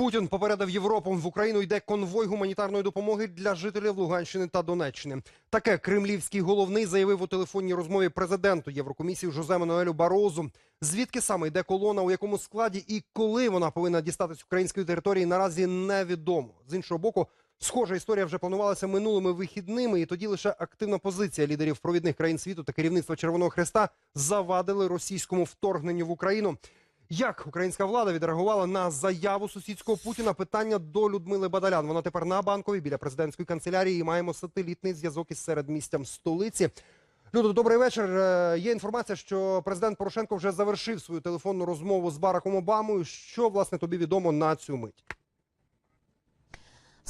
Путін попередив Європу. В Україну йде конвой гуманітарної допомоги для жителів Луганщини та Донеччини. Таке кремлівський головний заявив у телефонній розмові президенту Єврокомісії Жозе Мануелю Барозу. Звідки саме йде колона, у якому складі і коли вона повинна дістатись української території, наразі невідомо. З іншого боку, схожа історія вже планувалася минулими вихідними, і тоді лише активна позиція лідерів провідних країн світу та керівництва Червоного Хреста завадили російському вторгненню в Україну. Як українська влада відреагувала на заяву сусідського Путіна? Питання до Людмили Бадалян. Вона тепер на банковій біля президентської канцелярії. і Маємо сателітний зв'язок із середмістям столиці. Людо, добрий вечір. Е, Є інформація, що президент Порошенко вже завершив свою телефонну розмову з Бараком Обамою. Що власне тобі відомо на цю мить?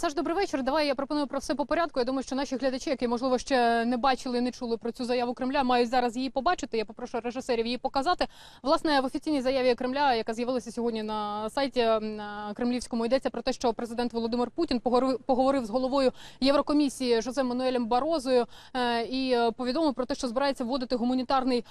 Саш, добрий вечір. Давай я пропоную про все по порядку. Я думаю, що наші глядачі, які можливо ще не бачили, і не чули про цю заяву Кремля, мають зараз її побачити. Я попрошу режисерів її показати. Власне, в офіційній заяві Кремля, яка з'явилася сьогодні на сайті м, а, кремлівському, йдеться про те, що президент Володимир Путін поговорив, з головою Єврокомісії Жозе Мануелем Барозою е, і е, повідомив про те, що збирається вводити гуманітарний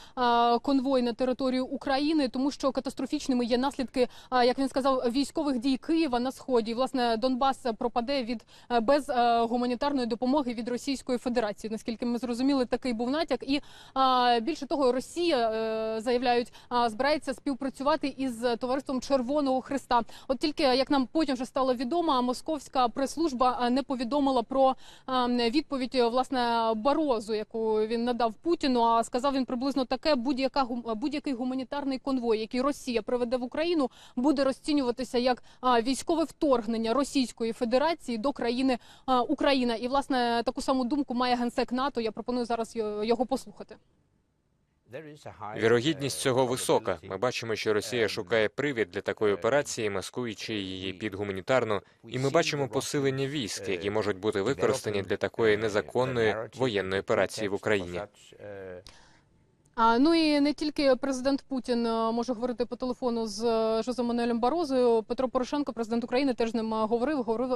конвой на територію України, тому що катастрофічними є наслідки, як він сказав, військових дій Києва на сході. Власне, Донбас пропаде від е, без е, гуманітарної допомоги від Російської Федерації. Наскільки ми зрозуміли, такий був натяк. І більше того, Росія е, заявляють, збирається співпрацювати із товариством Червоного Христа. От тільки як нам потім вже стало відомо, московська прес-служба не повідомила про відповідь власне Барозу, яку він надав Путіну. А сказав він приблизно таке: будь-яка будь-який гуманітарний конвой, який Росія приведе в Україну, буде розцінюватися як військове вторгнення Російської Федерації до країни а, Україна. І власне таку саму думку має генсек НАТО. Я пропоную зараз його послухати. Вірогідність цього висока. Ми бачимо, що Росія шукає привід для такої операції, маскуючи її під гуманітарну, і ми бачимо посилення військ, які можуть бути використані для такої незаконної воєнної операції в Україні. А ну і не тільки президент Путін е, може говорити по телефону з е, Жозе Мануелем Барозою. Петро Порошенко, президент України, теж ним е, говорив. Говорив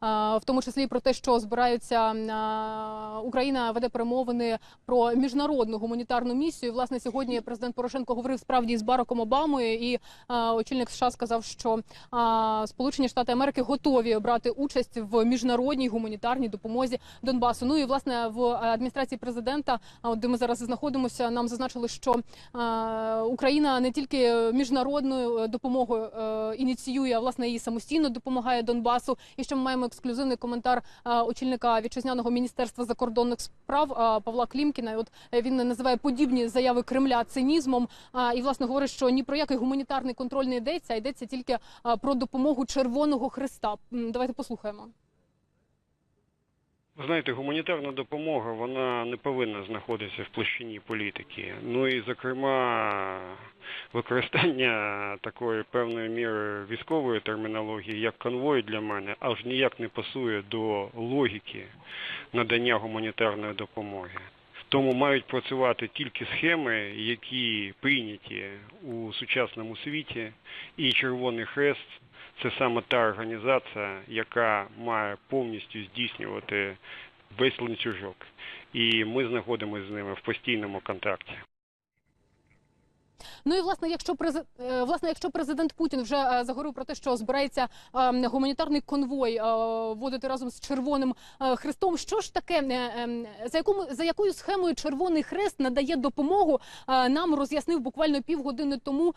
в тому числі про те, що збираються Україна веде перемовини про міжнародну гуманітарну місію. Власне, сьогодні президент Порошенко говорив справді з Бараком Обамою, і очільник США сказав, що Сполучені Штати Америки готові брати участь в міжнародній гуманітарній допомозі Донбасу. Ну і власне в адміністрації президента, а де ми зараз знаходимося, нам зазначили, що е, Україна не тільки міжнародною е, допомогою е, ініціює, а власне і самостійно допомагає Донбасу. І ще ми маємо ексклюзивний коментар очільника вітчизняного міністерства закордонних справ Павла Клімкіна. І от він називає подібні заяви Кремля цинізмом. і власне говорить, що ні про який гуманітарний контроль не йдеться, а йдеться тільки про допомогу Червоного Христа. Давайте послухаємо. Знаєте, гуманітарна допомога вона не повинна знаходитися в площині політики. Ну і зокрема, використання такої певної міри військової термінології як конвой для мене аж ніяк не пасує до логіки надання гуманітарної допомоги. Тому мають працювати тільки схеми, які прийняті у сучасному світі, і Червоний Хрест це саме та організація, яка має повністю здійснювати весь ланцюжок. І ми знаходимося з ними в постійному контакті. Ну і власне, якщо прези... е, власне, якщо президент Путін вже е, заговорив про те, що збирається е, гуманітарний конвой е, вводити разом з Червоним Хрестом, що ж таке е, е, за якому за якою схемою Червоний Хрест надає допомогу? Нам роз'яснив буквально півгодини тому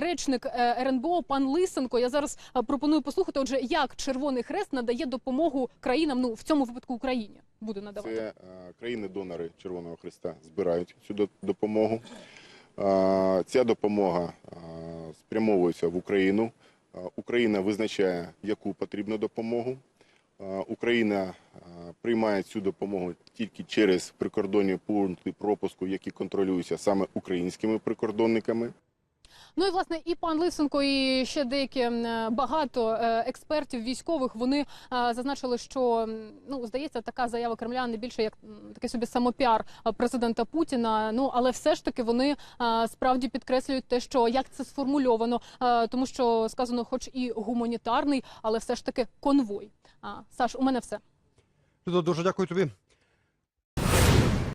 речник РНБО пан Лисенко. Я зараз пропоную послухати. Отже, як Червоний Хрест надає допомогу країнам, ну в цьому випадку Україні буде надавати. Країни-донори Червоного Христа збирають цю до- допомогу. Ця допомога спрямовується в Україну. Україна визначає, яку потрібну допомогу. Україна приймає цю допомогу тільки через прикордонні пункти пропуску, які контролюються саме українськими прикордонниками. Ну і власне і пан Лисенко, і ще деякі е, багато е, експертів військових вони е, зазначили, що ну здається, така заява Кремля не більше як м, такий собі самопіар президента Путіна. Ну але все ж таки вони справді підкреслюють те, що як це сформульовано, тому що сказано, хоч і гуманітарний, але все ж таки конвой. Саш, у мене все. Дуже дякую тобі.